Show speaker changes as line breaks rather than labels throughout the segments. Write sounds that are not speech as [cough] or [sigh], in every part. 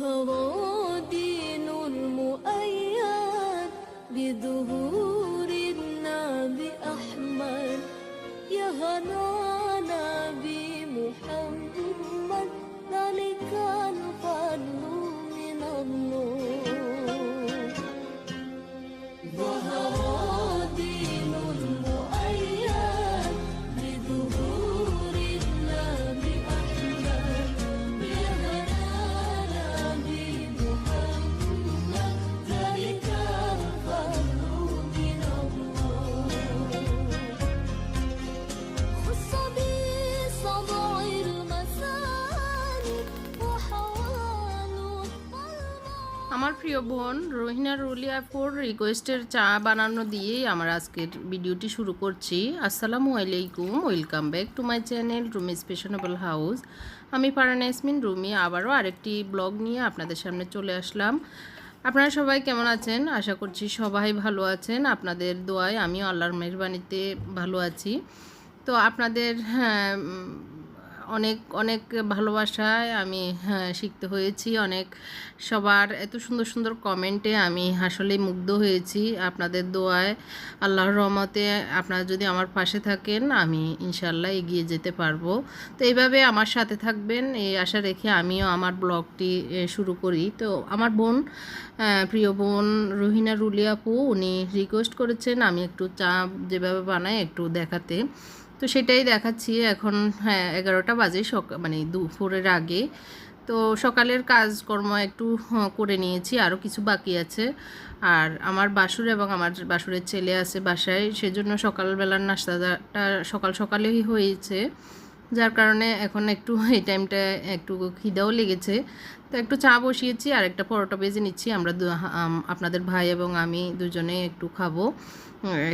ظهر دين المؤيد بظهور النبي أحمد. يا هنانا
বোন রোহিনা রুলিয়াপুর রিকোয়েস্টের চা বানানো দিয়েই আমার আজকের ভিডিওটি শুরু করছি। আসসালামু আলাইকুম welcome back to my channel Rumi স্পেশনেবল house. আমি পারানা ইসমিন রুমি আবারও আরেকটি ব্লগ নিয়ে আপনাদের সামনে চলে আসলাম। আপনারা সবাই কেমন আছেন? আশা করছি সবাই ভালো আছেন। আপনাদের দোয়ায় আমিও আল্লাহর মেহরবানিতে ভালো আছি। তো আপনাদের হ্যাঁ, অনেক অনেক ভালোবাসায় আমি হ্যাঁ, শিখতে হয়েছি। অনেক সবার এত সুন্দর সুন্দর কমেন্টে আমি আসলে মুগ্ধ হয়েছি আপনাদের দোয়ায়। আল্লাহর রহমতে আপনারা যদি আমার পাশে থাকেন আমি ইনশাল্লাহ এগিয়ে যেতে পারব। তো এইভাবে আমার সাথে থাকবেন এই আশা রেখে আমিও আমার ব্লগটি শুরু করি। তো আমার বোন প্রিয় বোন রোহিনা রুলিয়াপু উনি রিকোয়েস্ট করেছেন আমি একটু চা যেভাবে বানাই একটু দেখাতে। তো সেটাই দেখাচ্ছি এখন হ্যাঁ এগারোটা বাজে সকাল মানে দুপুরের আগে। তো সকালের কাজকর্ম একটু হ্যাঁ, করে নিয়েছি আরও কিছু বাকি আছে। আর আমার বাসুর এবং আমার বাসুরের ছেলে আছে বাসায় সেজন্য সকালবেলার নাস্তাটা সকাল সকালেই হয়েছে। যার কারণে এখন একটু [laughs] এই টাইমটা একটু খিদাও লেগেছে। তো একটু চা বসিয়েছি, আর একটা পরোটা বেজে নিচ্ছি। আমরা আপনাদের ভাই এবং আমি দুজনে একটু খাব।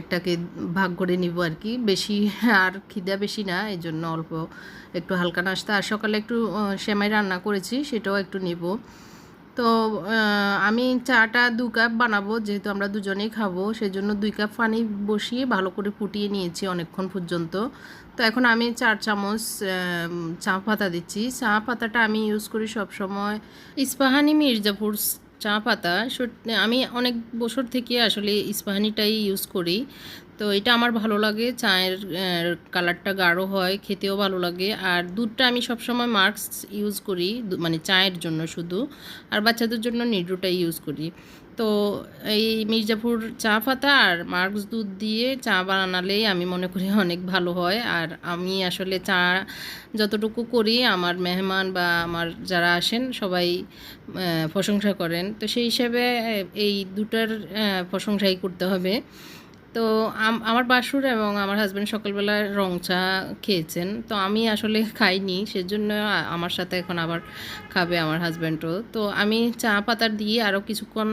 একটাকে ভাগ করে নিব আর কি। বেশি [laughs] আর খিদা বেশি না, এই জন্য অল্প একটু হালকা নাস্তা। আর সকালে একটু সেমাই রান্না করেছি, সেটাও একটু নিব। তো আমি চাটা দু কাপ বানাবো, যেহেতু আমরা দুজনেই খাব, সেজন্য দুই কাপ পানি বসিয়ে ভালো করে ফুটিয়ে নিয়েছি অনেকক্ষণ পর্যন্ত। তো এখন আমি চার চামচ চা পাতা দিচ্ছি। চা পাতাটা আমি ইউজ করি সব সময় ইস্পাহানি মির্জাপুর চা পাতা। আমি অনেক বছর থেকে আসলে ইস্পাহানিটাই ইউজ করি। তো এটা আমার ভালো লাগে, চায়ের কালারটা গাঢ় হয়, খেতেও ভালো লাগে। আর দুধটা আমি সবসময় মার্কস ইউজ করি মানে চায়ের জন্য শুধু। আর বাচ্চাদের জন্য নিড্রোটা ইউজ করি। তো এই মির্জাপুর চা পাতা আর মার্কস দুধ দিয়ে চা বানালেই আমি মনে করি অনেক ভালো হয়। আর আমি আসলে চা যতটুকু করি, আমার মেহমান বা আমার যারা আসেন, সবাই প্রশংসা করেন। তো সেই হিসাবে এই দুটার প্রশংসাই করতে হবে। তো আম- আমার বাসুর এবং আমার হাজব্যান্ড সকালবেলা রং চা খেয়েছেন। তো আমি আসলে [laughs] খাইনি, সেজন্য আমার সাথে এখন আবার খাবে আমার হাজব্যান্ডও তো আমি চা পাতা দিয়ে আরও কিছুক্ষণ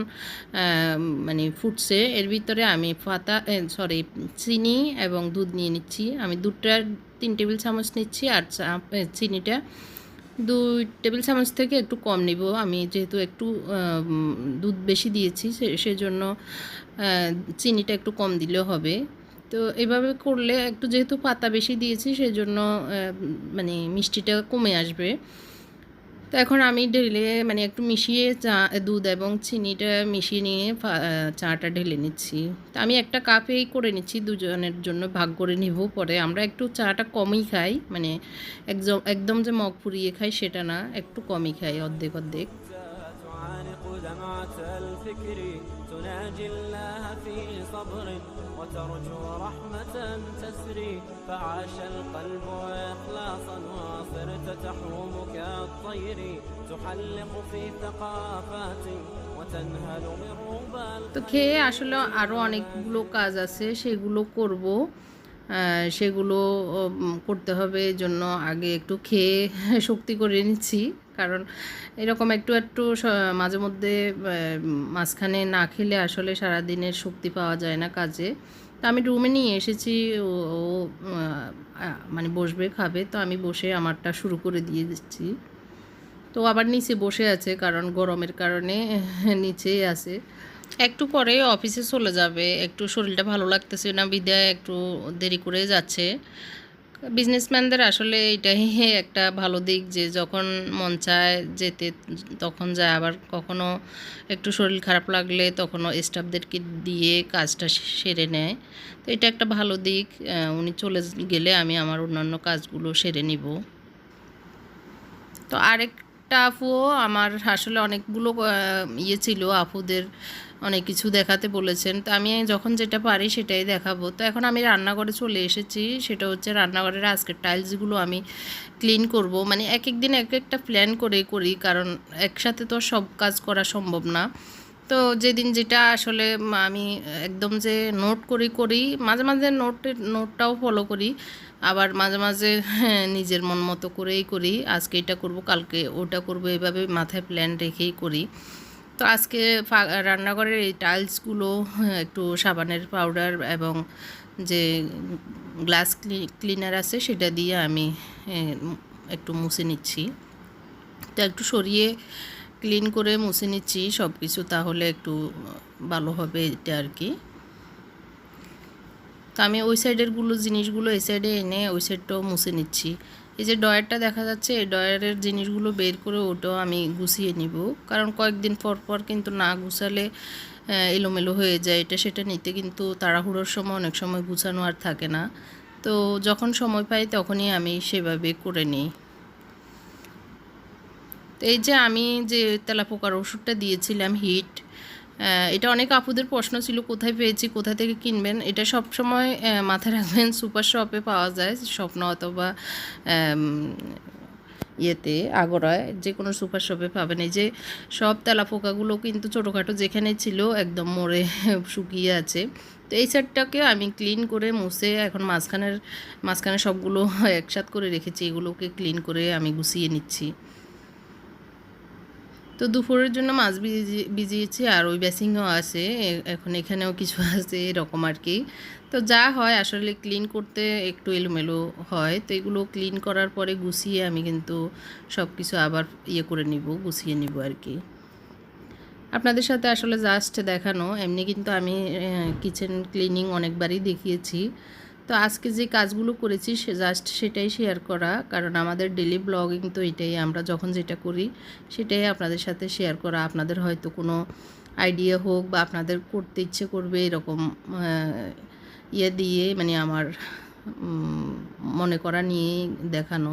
মানে ফুটছে। এর ভিতরে আমি পাতা সরি চিনি এবং দুধ নিয়ে নিচ্ছি। আমি দুধটা তিন টেবিল চামচ নিচ্ছি আর চা চিনিটা দুই টেবিল চামচ থেকে একটু কম নিব। আমি যেহেতু একটু দুধ বেশি দিয়েছি সেজন্য চিনিটা একটু কম দিলেও হবে। তো এভাবে করলে একটু যেহেতু পাতা বেশি দিয়েছি, সেজন্য মানে মিষ্টিটা কমে আসবে। তো এখন আমি ঢেলে মানে একটু মিশিয়ে চা, দুধ এবং চিনিটা মিশিয়ে নিয়ে চাটা ঢেলে নিচ্ছি। তো আমি একটা কাপেই করে নিচ্ছি, দুজনের জন্য ভাগ করে নিব পরে। আমরা একটু চাটা কমই খাই মানে একদম একদম যে মগ পুড়িয়ে খাই সেটা না, একটু কমই খাই অর্ধেক অর্ধেক।
تناجي الله في صبر وترجو رحمة تسري فعاش القلب إخلاصا وصرت تحوم كالطير تحلق في ثقافات وتنهل من ربى
তো খেয়ে আসলে আরও অনেকগুলো কাজ আছে সেগুলো করব আহ, সেগুলো করতে হবে জন্য আগে একটু খেয়ে [laughs] শক্তি করে নিচ্ছি। কারণ এরকম একটু একটু মাঝে মধ্যে মাঝখানে না খেলে আসলে সারা দিনের শক্তি পাওয়া যায় না কাজে। তো আমি রুমে নিয়ে এসেছি ও, মানে বসবে খাবে। তো আমি বসে আমারটা শুরু করে দিয়ে দিচ্ছি। তো আবার নিচে বসে আছে কারণ গরমের কারণে [laughs] নিচেই আছে। একটু পরে অফিসে চলে যাবে, একটু শরীরটা ভালো লাগতেছে না, বিদায় একটু দেরি করে যাচ্ছে। বিজনেসম্যানদের আসলে এটাই একটা ভালো দিক যে যখন মন চায় যেতে, তখন যায়। আবার কখনো একটু শরীর খারাপ লাগলে তখনও স্টাফদেরকে দিয়ে কাজটা সেরে নেয়। তো এটা একটা ভালো দিক। উনি চলে গেলে আমি আমার অন্যান্য কাজগুলো সেরে নিব। তো আরেকটা আফুও আমার আসলে অনেকগুলো ইয়ে ছিল আপুদের অনেক কিছু দেখাতে বলেছেন। তো আমি যখন যেটা পারি সেটাই দেখাবো। তো এখন আমি রান্নাঘরে চলে এসেছি। সেটা হচ্ছে রান্নাঘরের আজকের টাইলসগুলো আমি ক্লিন করব। মানে এক এক দিন এক একটা প্ল্যান করে করি, কারণ একসাথে তো সব কাজ করা সম্ভব না। তো যেদিন যেটা আসলে আমি একদম যে নোট করি করি, মাঝে মাঝে নোটের নোটটাও ফলো করি। আবার মাঝে মাঝে [laughs] নিজের মন মতো করেই করি। আজকে এটা করব, কালকে ওটা করব এভাবে মাথায় প্ল্যান রেখেই করি। তো আজকে রান্নাঘরের এই টাইলসগুলো হ্যাঁ, একটু সাবানের পাউডার এবং যে গ্লাস ক্লিনার আছে সেটা দিয়ে আমি একটু মুছে নিচ্ছি। তো একটু সরিয়ে ক্লিন করে মুছে নিচ্ছি সব কিছু তাহলে একটু ভালো হবে এটা আর কি। তো আমি ওই সাইডেরগুলো জিনিসগুলো এই সাইডে এনে ওই সাইডটাও মুছে নিচ্ছি। এই যে ডয়ারটা দেখা যাচ্ছে, এই ডয়ারের জিনিসগুলো বের করে ওটাও আমি গুছিয়ে নিব। কারণ কয়েকদিন পর পর কিন্তু না গুছালে এলোমেলো হয়ে যায়। এটা সেটা নিতে কিন্তু তাড়াহুড়োর সময় অনেক সময় গুছানো আর থাকে না। তো যখন সময় পাই তখনই আমি সেভাবে করে নিই। তো এই যে আমি যে তেলাপোকার ওষুধটা দিয়েছিলাম হিট এটা অনেক আপুদের প্রশ্ন ছিল, কোথায় পেয়েছি, কোথা থেকে কিনবেন? এটা সব সময় মাথায় রাখবেন, সুপার শপে পাওয়া যায়, স্বপ্ন অথবা ইয়েতে, আগরায় যে কোনো সুপার শপে পাবেন। এই যে সব তেলাপোকাগুলো কিন্তু ছোটোখাটো যেখানে ছিল, একদম মরে [laughs] শুকিয়ে আছে। তো এই সেটটাকে আমি ক্লিন করে মুছে এখন মাঝখানের, মাঝখানে সবগুলো [laughs] একসাথ করে রেখেছি, এগুলোকে ক্লিন করে আমি গুছিয়ে নিচ্ছি। তো দুপুরের জন্য মাছ ভিজি- ভিজিয়েছি আর ওই বেসিংও আছে এখন এখানেও কিছু [laughs] আছে এরকম আর কি। তো যা হয় আসলে ক্লিন করতে একটু এলোমেলো হয়, তো এগুলো ক্লিন করার পরে গুছিয়ে আমি কিন্তু সব কিছু আবার ইয়ে করে নিব, গুছিয়ে নিব আর কি। আপনাদের সাথে আসলে জাস্ট দেখানো, এমনি কিন্তু আমি কিচেন ক্লিনিং অনেকবারই দেখিয়েছি। তো আজকে যে কাজগুলো করেছি, সে জাস্ট সেটাই শেয়ার করা। কারণ আমাদের ডেলি ব্লগিং তো এটাই, আমরা যখন যেটা করি, সেটাই আপনাদের সাথে শেয়ার করা। আপনাদের হয়তো কোনো আইডিয়া হোক বা আপনাদের করতে ইচ্ছে করবে এরকম ইয়ে দিয়ে মানে আমার মনে করা নিয়ে দেখানো।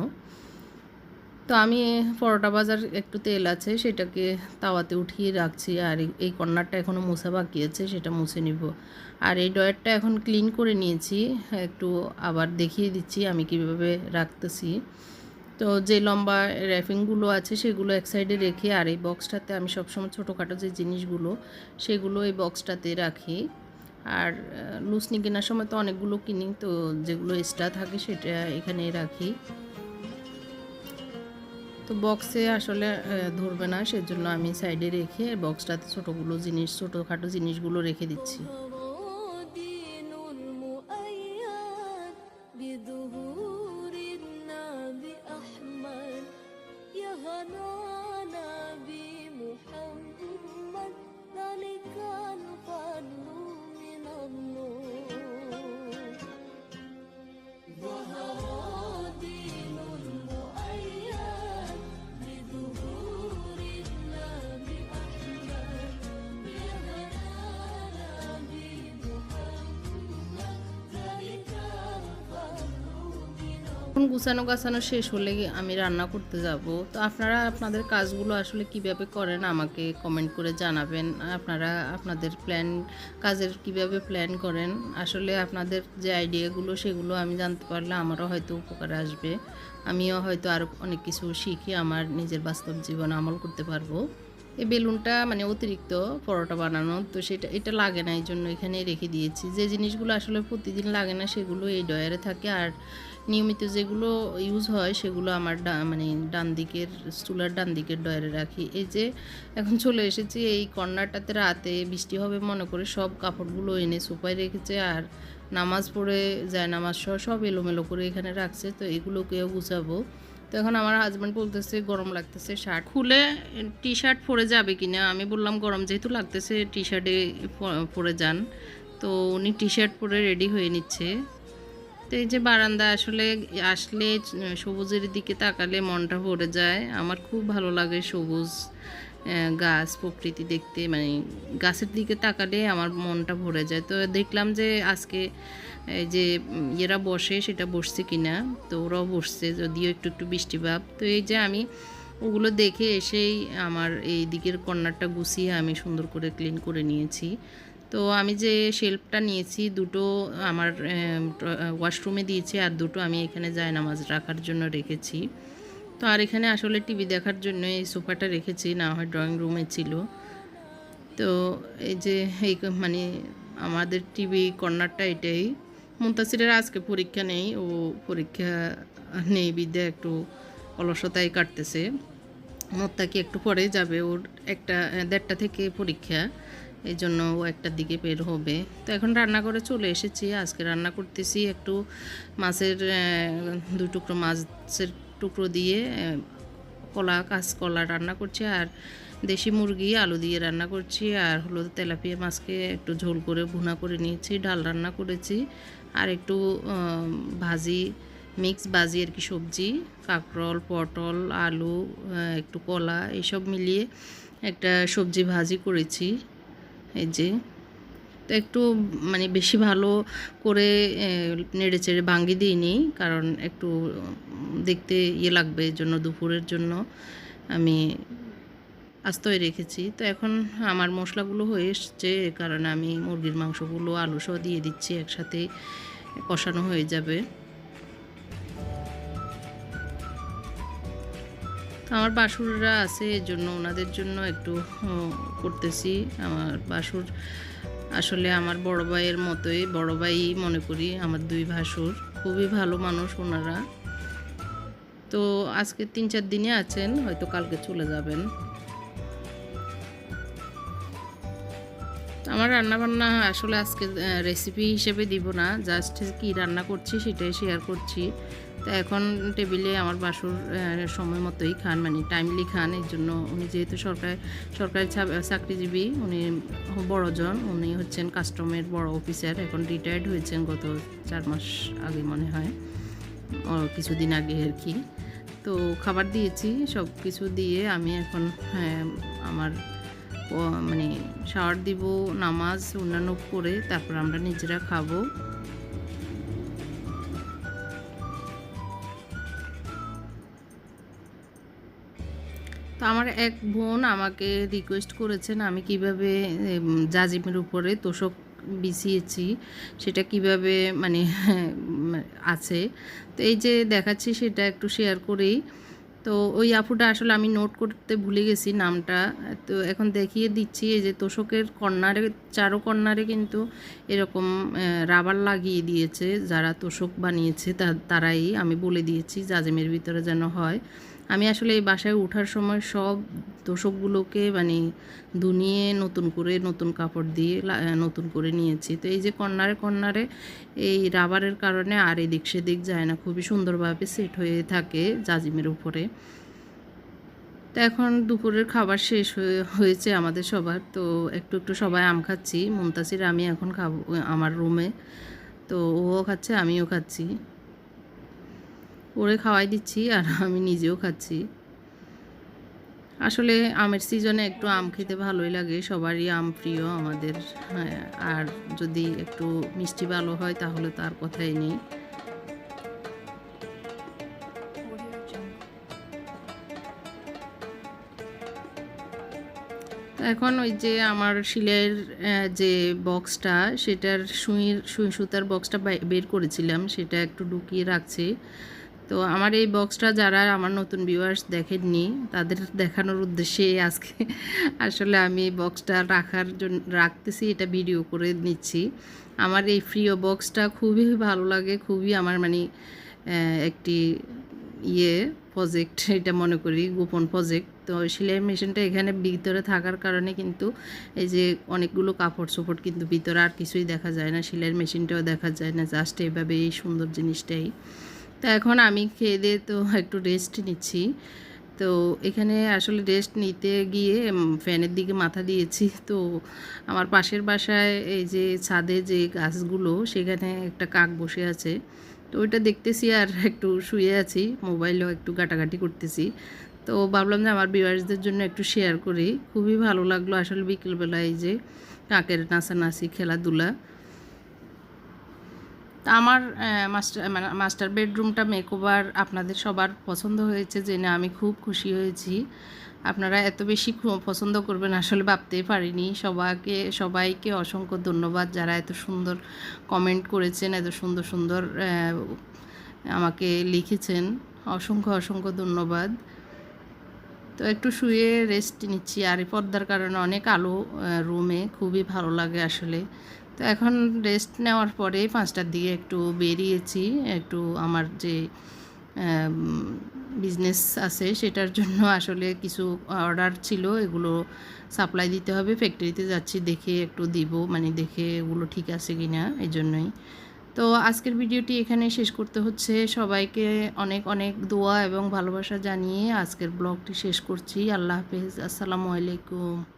তো আমি পরোটা বাজার একটু তেল আছে, সেটাকে তাওয়াতে উঠিয়ে রাখছি আর এই- কর্নারটা এখনও মুছা বাকি আছে, সেটা মুছে নিব। আর এই ডয়ারটা এখন ক্লিন করে নিয়েছি, একটু আবার দেখিয়ে দিচ্ছি আমি কীভাবে রাখতেছি। তো যে লম্বা র্যাপিংগুলো আছে, সেগুলো এক সাইডে রেখে আর এই বক্সটাতে আমি সবসময় ছোটোখাটো যে জিনিসগুলো, সেগুলো এই বক্সটাতে রাখি। আর লুসনি কেনার সময় তো অনেকগুলো কিনি, তো যেগুলো এক্সট্রা থাকে সেটা এখানে রাখি। তো বক্সে আসলে ধরবে না। সেজন্য আমি সাইডে রেখে বক্সটাতে ছোটোগুলো জিনিস, ছোটোখাটো জিনিসগুলো রেখে দিচ্ছি। এখন গুছানো গাছানো শেষ হলে আমি রান্না করতে যাব, তো আপনারা আপনাদের কাজগুলো আসলে কীভাবে করেন আমাকে কমেন্ট করে জানাবেন। আপনারা আপনাদের প্ল্যান কাজের কীভাবে প্ল্যান করেন? আসলে আপনাদের যে আইডিয়াগুলো সেগুলো আমি জানতে পারলে আমারও হয়তো উপকার আসবে। আমিও হয়তো আরও অনেক কিছু শিখে আমার নিজের বাস্তব জীবন আমল করতে পারব। এই বেলুনটা মানে অতিরিক্ত পরোটা বানানো, তো সেটা, এটা লাগে না এই জন্য এখানে রেখে দিয়েছি। যে জিনিসগুলো আসলে প্রতিদিন লাগে না, সেগুলো এই ডয়ারে থাকে। আর নিয়মিত যেগুলো ইউজ হয়, সেগুলো আমার মানে ডান দিকের চুলার ডান দিকের ডয়ারে রাখি। এই যে এখন চলে এসেছি এই কর্নারটাতে রাতে বৃষ্টি হবে মনে করে সব কাপড়গুলো এনে সোফায় রেখেছে আর নামাজ পড়ে যায়, নামাজ সহ সব এলোমেলো করে এখানে রাখছে। তো এগুলোকেও গুছাবো। তো এখন আমার হাজব্যান্ড বলতেছে, গরম লাগতেছে শার্ট খুলে টি শার্ট পরে যাবে কিনা? আমি বললাম, গরম যেহেতু লাগতেছে টি শার্টে পরে যান। তো উনি টি শার্ট পরে রেডি হয়ে নিচ্ছে। তো এই যে বারান্দা আসলে আসলে সবুজের দিকে তাকালে মনটা ভরে যায়। আমার খুব ভালো লাগে সবুজ গাছ, প্রকৃতি দেখতে মানে গাছের দিকে তাকালে আমার মনটা ভরে যায়। তো দেখলাম যে আজকে, এই যে এরা বসে, সেটা বসছে কিনা? তো ওরাও বসছে, যদিও একটু একটু বৃষ্টি ভাব। তো এই যে আমি ওগুলো দেখে এসেই আমার এই দিকের কর্নারটা গুছিয়ে আমি সুন্দর করে ক্লিন করে নিয়েছি। তো আমি যে শেল্ফটা নিয়েছি, দুটো আমার ওয়াশরুমে দিয়েছি আর দুটো আমি এখানে যায় নামাজ রাখার জন্য রেখেছি। তো আর এখানে আসলে টিভি দেখার জন্য এই সোফাটা রেখেছি, না হয় ড্রয়িং রুমে ছিল। তো এই যে, এই মানে আমাদের টিভি কর্নারটা এটাই। মুন্তাসিরের আজকে পরীক্ষা নেই, ও পরীক্ষা নেই বিদ্যা, একটু অলসতায় কাটতেছে। মোত্তাকি একটু পরে যাবে, ওর একটা, দেড়টা থেকে পরীক্ষা। এই জন্য ও একটার দিকে বের হবে। তো এখন রান্না করে চলে এসেছি। আজকে রান্না করতেছি একটু মাছের আহ, দু টুকরো মাছের টুকরো দিয়ে কলা কাঁচকলা রান্না করছি আর দেশি মুরগি আলু দিয়ে রান্না করছি আর হলো তেলাপিয়া মাছকে একটু ঝোল করে ভুনা করে নিয়েছি ডাল রান্না করেছি আর একটু ভাজি মিক্স ভাজি আর কি সবজি কাঁকরোল পটল আলু একটু কলা এইসব মিলিয়ে একটা সবজি ভাজি করেছি। এই যে, তো একটু মানে বেশি ভালো করে নেড়ে চেড়ে ভাঙ্গি দিইনি, কারণ একটু দেখতে ইয়ে লাগবে এই জন্য, দুপুরের জন্য আমি আস্তই রেখেছি। তো এখন আমার মশলাগুলো হয়ে এসছে কারণে আমি মুরগির মাংসগুলো, আলু সহ দিয়ে দিচ্ছি একসাথে কষানো হয়ে যাবে। আমার বাসুররা আছে এই জন্য ওনাদের জন্য একটু করতেছি। আমার বাসুর আসলে আমার বড় ভাইয়ের মতোই, বড় ভাই মনে করি, আমার দুই ভাসুর। খুবই ভালো মানুষ ওনারা। তো আজকে তিন চার দিনে আছেন, হয়তো কালকে চলে যাবেন। আমার রান্না বান্না আসলে আজকে রেসিপি হিসেবে দিব না জাস্ট কি রান্না করছি সেটাই শেয়ার করছি। তো এখন টেবিলে আমার বাসুর সময় মতোই খান মানে টাইমলি খান এর জন্য উনি যেহেতু সরকার সরকারি চাকরিজীবী উনি বড়জন উনি হচ্ছেন কাস্টমের বড় অফিসার এখন রিটায়ার্ড হয়েছেন গত চার মাস আগে মনে হয় কিছুদিন আগে আর কি। তো খাবার দিয়েছি সব কিছু দিয়ে আমি এখন হ্যাঁ, আমার মানে শাওয়ার দিব নামাজ অন্যান্য করে তারপর আমরা নিজেরা খাব। তো আমার এক বোন আমাকে রিকোয়েস্ট করেছেন, আমি কীভাবে জাজিমের উপরে তোষক বিছিয়েছি, সেটা কীভাবে মানে [laughs] আছে। তো এই যে দেখাচ্ছি, সেটা একটু শেয়ার করেই। তো ওই আপুটা আসলে আমি নোট করতে ভুলে গেছি নামটা। তো এখন দেখিয়ে দিচ্ছি, এই যে তোষকের কর্নারে, চারো কর্নারে কিন্তু এরকম রাবার লাগিয়ে দিয়েছে। যারা তোষক বানিয়েছে তারাই আমি বলে দিয়েছি, জাজেমের ভিতরে যেন হয়। আমি আসলে এই বাসায় ওঠার সময় সব তোষকগুলোকে মানে দুনিয়ে নতুন করে নতুন কাপড় দিয়ে নতুন করে নিয়েছি। তো এই যে কর্নারে কর্নারে এই রাবারের কারণে আর এদিক সেদিক যায় না, খুবই সুন্দরভাবে সেট হয়ে থাকে জাজিমের উপরে। তো এখন দুপুরের খাবার শেষ হয়ে- হয়েছে আমাদের সবার, তো একটু একটু সবাই আম খাচ্ছি। মুমতাসির আমি এখন খাব, আমার রুমে তো ও খাচ্ছে, আমিও খাচ্ছি। ওরে খাওয়াই দিচ্ছি আর [laughs] আমি নিজেও খাচ্ছি। আসলে আমের সিজনে একটু আম খেতে ভালোই লাগে সবারই আম প্রিয় আমাদের। হ্যাঁ, আর যদি একটু মিষ্টি ভালো হয় তাহলে তার কথাই নেই। এখন ওই যে আমার শিলের যে বক্সটা সেটার সুই সুই সুতার বক্সটা বের করেছিলাম সেটা একটু ঢুকিয়ে রাখছি। তো আমার এই বক্সটা যারা আমার নতুন ভিউয়ার্স দেখেননি, তাদের দেখানোর উদ্দেশ্যে আজকে [laughs] আসলে আমি বক্সটা রাখার জন্য রাখতেছি, এটা ভিডিও করে নিচ্ছি। আমার এই প্রিয় বক্সটা খুবই ভালো লাগে, খুবই আমার মানে একটি ইয়ে প্রজেক্ট এটা মনে করি, গোপন প্রজেক্ট তো সেলাই মেশিনটা এখানে ভিতরে থাকার কারণে কিন্তু এই যে অনেকগুলো কাপড় চোপড় কিন্তু ভিতরে আর কিছুই দেখা যায় না সেলাইয়ের মেশিনটাও দেখা যায় না জাস্ট এইভাবে এই সুন্দর জিনিসটাই। তো এখন আমি খেয়ে দিয়ে তো [laughs] একটু রেস্ট নিচ্ছি। তো এখানে আসলে রেস্ট নিতে গিয়ে ফ্যানের দিকে মাথা দিয়েছি। তো আমার পাশের বাসায় এই যে ছাদে যে গাছগুলো, সেখানে একটা কাক বসে আছে। তো ওইটা দেখতেছি আর [laughs] একটু শুয়ে আছি, মোবাইলেও একটু ঘাটাঘাটি করতেছি। তো ভাবলাম যে আমার ভিউয়ার্সদের জন্য একটু শেয়ার করি। খুবই ভালো লাগল আসলে বিকেলবেলা এই যে কাকের নাচানাচি, খেলাধুলা। তা আমার মাস্টার মানে মাস্টার বেডরুমটা মেকওভার আপনাদের সবার পছন্দ হয়েছে জেনে আমি খুব খুশি হয়েছি। আপনারা এত বেশি পছন্দ করবেন আসলে ভাবতেই পারিনি। সবাইকে সবাইকে অসংখ্য ধন্যবাদ যারা এত সুন্দর কমেন্ট করেছেন, এত সুন্দর সুন্দর আমাকে লিখেছেন। অসংখ্য অসংখ্য ধন্যবাদ। তো একটু শুয়ে রেস্ট নিচ্ছি। আর এই পর্দার কারণে অনেক আলো রুমে খুবই ভালো লাগে আসলে। তো এখন রেস্ট নেওয়ার পরে পাঁচটার দিকে একটু বেরিয়েছি, একটু আমার যে বিজনেস আছে সেটার জন্য আসলে কিছু অর্ডার ছিল, এগুলো সাপ্লাই দিতে হবে। ফ্যাক্টরিতে যাচ্ছি, দেখে একটু দিব মানে দেখে এগুলো ঠিক আছে কি না এই জন্যই। তো আজকের ভিডিওটি এখানে শেষ করতে হচ্ছে। সবাইকে অনেক অনেক দোয়া এবং ভালোবাসা জানিয়ে আজকের ব্লগটি শেষ করছি। আল্লাহ হাফেজ। আসসালামু আলাইকুম।